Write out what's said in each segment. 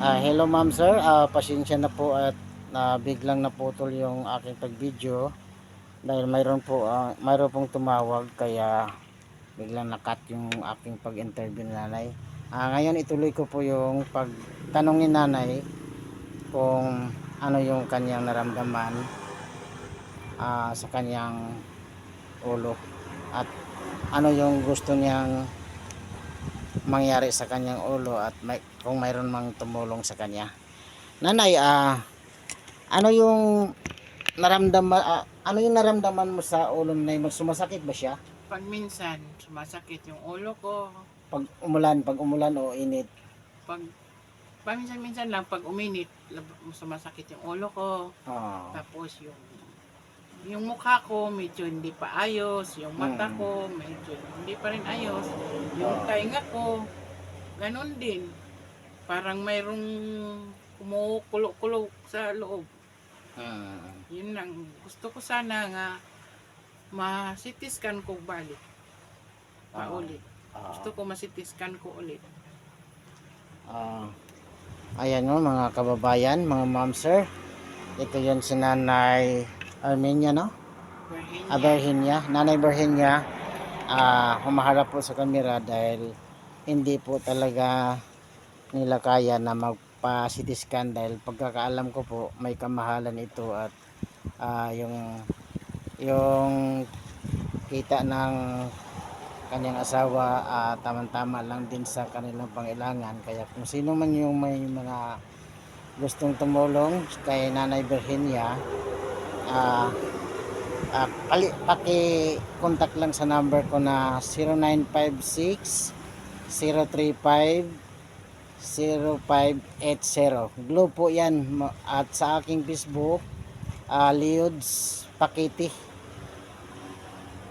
Ah, hello ma'am sir, Ah, pasensya na po at na biglang naputol yung aking pag-video dahil mayroon po ah, mayroon pong tumawag kaya biglang nakat yung aking pag-interview ni nanay. Ah, ngayon ituloy ko po yung pagtanong ni nanay kung ano yung kanyang naramdaman ah, sa kanyang ulo at ano yung gusto niyang mangyari sa kanyang ulo at may, kung mayroon mang tumulong sa kanya. Nanay, ah ano yung naramdaman ah, ano yung naramdaman mo sa ulo nay sumasakit ba siya? Pag minsan, sumasakit yung ulo ko. Pag umulan, pag umulan o init. Pag paminsan-minsan lang, pag uminit, lab- sumasakit yung ulo ko. Ah. Tapos yung yung mukha ko medyo hindi pa ayos, yung mata Mm. ko medyo hindi pa rin ayos, yung Ah. tainga ko ganun din. Parang mayroong kumukulo-kulo sa loob. Mm. Yun lang. Gusto ko sana nga ma-CT ko balik. Ah. Paulit. Ah. Gusto ko ma-CT ko ulit. Ah, ayan o mga kababayan, mga ma'am sir. Ito yun si Nanay Armenia, no? Virginia. Ah, Virginia. Nanay Virginia, ah, humaharap po sa kamera dahil hindi po talaga nila kaya na magpa-CT scan dahil pagkakaalam ko po may kamahalan ito at ah, yung yung kita ng kanyang asawa ah, tamang-tama lang din sa kanilang pangailangan kaya kung sino man yung may mga gustong tumulong kay Nanay Virginia ah ah, pali, paki-contact lang sa number ko na 0956 035 0580 Globe po yan at sa aking Facebook ah, Leods Pakiti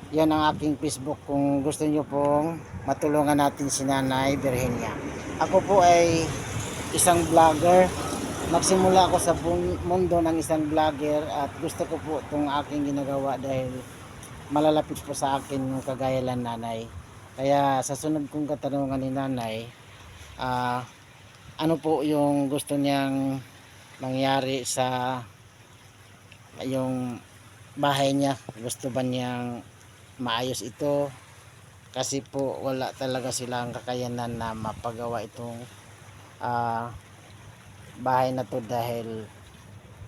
yan ang aking Facebook kung gusto nyo pong matulungan natin si Nanay Virginia. Ako po ay isang vlogger. Nagsimula ako sa mundo ng isang vlogger at gusto ko po itong aking ginagawa dahil malalapit po sa akin yung kagayalan nanay. Kaya sa sunod kong katanungan ni nanay, ah, ano po yung gusto niyang mangyari sa yung bahay niya? Gusto ba niyang maayos ito kasi po wala talaga silang kakayanan na mapagawa itong ah, bahay na to dahil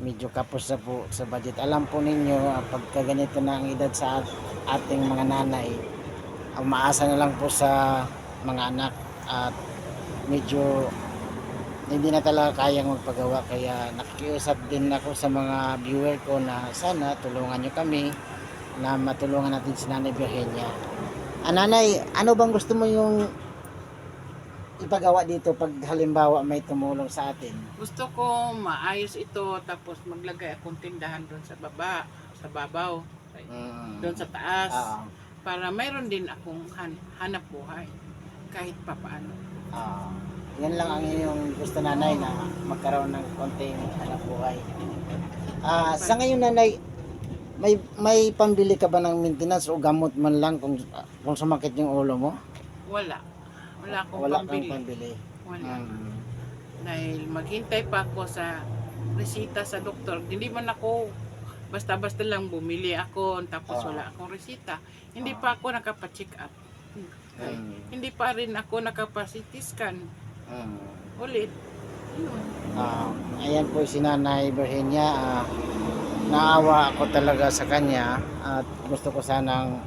medyo kapos na po sa budget. Alam po ninyo, ah, pagka ganito na ang edad sa ating mga nanay, umaasa na lang po sa mga anak at medyo hindi na talaga kayang magpagawa kaya nakikiusap din ako sa mga viewer ko na sana tulungan nyo kami na matulungan natin si Nanay Virginia. Ah, nanay, ano bang gusto mo yung ipagawa dito pag halimbawa may tumulong sa atin? Gusto ko maayos ito tapos maglagay akong tindahan doon sa baba, sa babaw, Mm. doon sa taas. Ah, Para mayroon din akong han- hanap buhay kahit papaano. ah, yan lang ang iyong gusto nanay na magkaroon ng konting hanap buhay. Ah, sa ngayon nanay, may may pambili ka ba ng maintenance o gamot man lang kung kung sumakit yung ulo mo? Wala. Wala akong Wala pambili. kang pambili. Wala. Mm. Dahil maghintay pa ako sa resita sa doktor. Hindi man ako basta-basta lang bumili ako tapos Ah. wala akong resita. Hindi Ah. pa ako nakapa-check up. Ay, Mm. Hindi pa rin ako nakapa-CT scan Mm. ulit. Yun. Ah, ayan po si Nanay Virginia. Ah, naawa ako talaga sa kanya at gusto ko sanang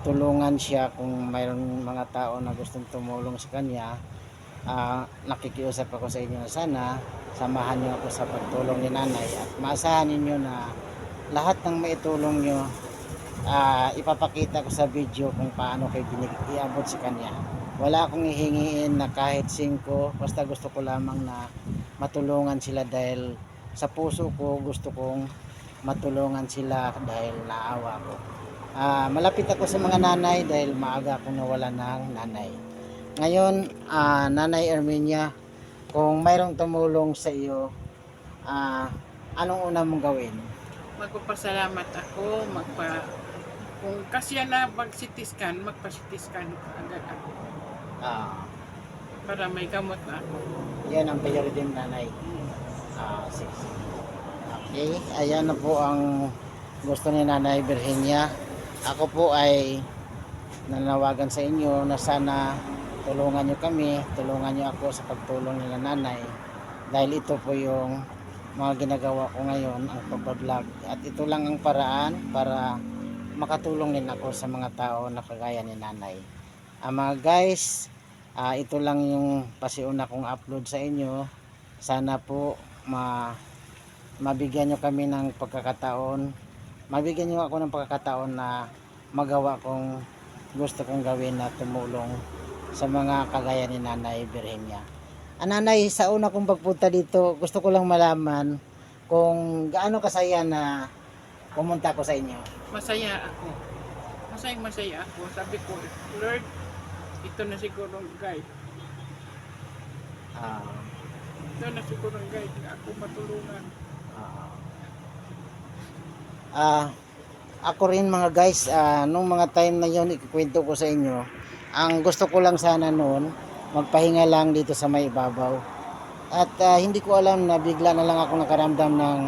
tulungan siya kung mayroon mga tao na gustong tumulong sa kanya. Ah, nakikiusap ako sa inyo na sana samahan niyo ako sa pagtulong ni Nanay at maasahan ninyo na lahat ng maitulong niyo ah, ipapakita ko sa video kung paano kayo iabot sa kanya. Wala akong hihingiin na kahit 5, basta gusto ko lamang na matulungan sila dahil sa puso ko gusto kong matulungan sila dahil naawa ko. Ah, malapit ako sa mga nanay dahil maaga akong nawala ng nanay. Ngayon, ah, Nanay Armenia, kung mayroong tumulong sa iyo, ah, anong una mong gawin? Magpapasalamat ako, magpa kung kasya na magpa-CT scan agad ako. Ah, para may gamot na ako. Yan ang priority ng nanay. Ah, sige. sige. Okay, ayan na po ang gusto ni Nanay Virginia. Ako po ay nanawagan sa inyo na sana tulungan nyo kami, tulungan nyo ako sa pagtulong nila nanay. Dahil ito po yung mga ginagawa ko ngayon, ang pagbablog. At ito lang ang paraan para makatulong din ako sa mga tao na kagaya ni nanay. Ah, mga guys, ah, ito lang yung pasiuna kong upload sa inyo. Sana po ma mabigyan nyo kami ng pagkakataon mabigyan nyo ako ng pagkakataon na magawa kong gusto kong gawin na tumulong sa mga kagaya ni Nanay Virginia. Ah, nanay, sa una kong pagpunta dito, gusto ko lang malaman kung gaano kasaya na pumunta ko sa inyo. Masaya ako. Masayang masaya ako. Sabi ko, Lord, ito na siguro ang guide. Ah, Ito na siguro ang guide na ako matulungan. Ah, ako rin mga guys, ah, nung mga time na yun, ikikwento ko sa inyo, ang gusto ko lang sana noon, magpahinga lang dito sa may ibabaw. At ah, hindi ko alam na bigla na lang ako nakaramdam ng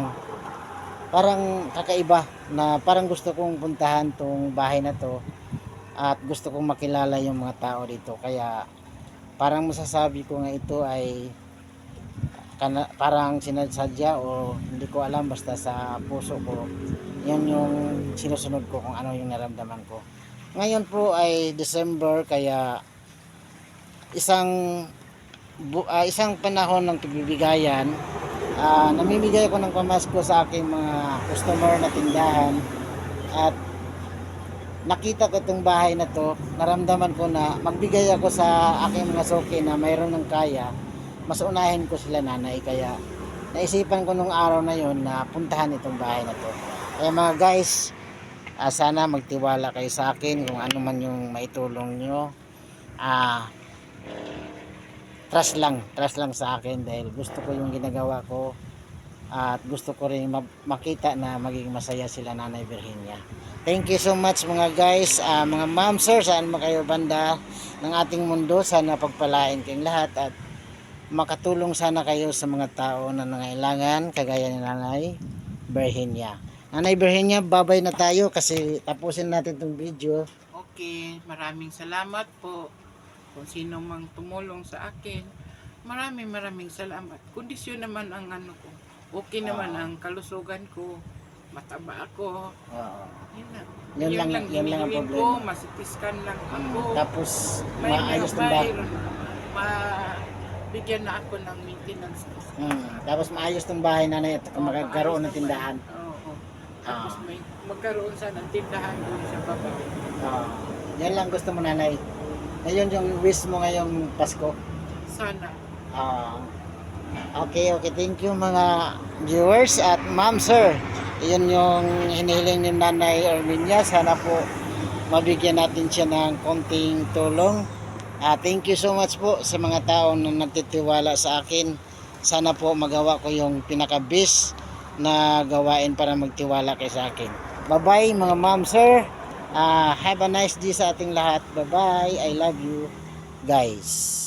parang kakaiba na parang gusto kong puntahan tong bahay na to at gusto kong makilala yung mga tao dito. Kaya parang masasabi ko nga ito ay kana, parang sinasadya o hindi ko alam basta sa puso ko yan yung sinusunod ko kung ano yung naramdaman ko. Ngayon po ay December kaya isang ah, isang panahon ng pagbibigayan. Ah, namimigay ako ng pamasko sa aking mga customer na tindahan at nakita ko itong bahay na to naramdaman ko na magbigay ako sa aking mga suki na mayroon ng kaya mas unahin ko sila nanay. Kaya naisipan ko nung araw na yon na puntahan itong bahay na to. Kaya mga guys ah, sana magtiwala kayo sa akin kung ano man yung maitulong nyo. Ah trust lang trust lang sa akin dahil gusto ko yung ginagawa ko at gusto ko rin ma- makita na maging masaya sila nanay Virginia. Thank you so much mga guys. Ah, mga ma'am sir saan mo kayo banda ng ating mundo? Sana pagpalain kayong lahat at makatulong sana kayo sa mga tao na nangailangan kagaya ni Nanay Virginia. Nanay Virginia, babay na tayo kasi tapusin natin itong video. Okay, maraming salamat po kung sino mang tumulong sa akin. Maraming maraming salamat. Kondisyon naman ang ano ko. Okay naman Ah. ang kalusugan ko. Mataba ako. Oo. Yun lang. Yun lang- yun lang ang hinihiling problema. ko. Masitiskan lang Mm, ako. Tapos may maayos ng bahay. ma bigyan na ako ng maintenance. Mm, tapos maayos ng bahay nanay at Oo, magkakaroon ng maayos tindahan. naman. Oo. Tapos Ah. may magkaroon sana ng tindahan doon sa baba. Oo. yan lang gusto mo nanay. Ngayon yung wish mo ngayong Pasko. Sana. Ah. okay, okay. Thank you mga viewers at ma'am sir. Iyon yung hinihiling ni Nanay Arminia. Sana po mabigyan natin siya ng konting tulong. Ah, thank you so much po sa mga tao na nagtitiwala sa akin. Sana po magawa ko yung pinaka-best na gawain para magtiwala kay sa akin. Bye-bye mga ma'am sir. Ah, have a nice day sa ating lahat. Bye-bye. I love you guys.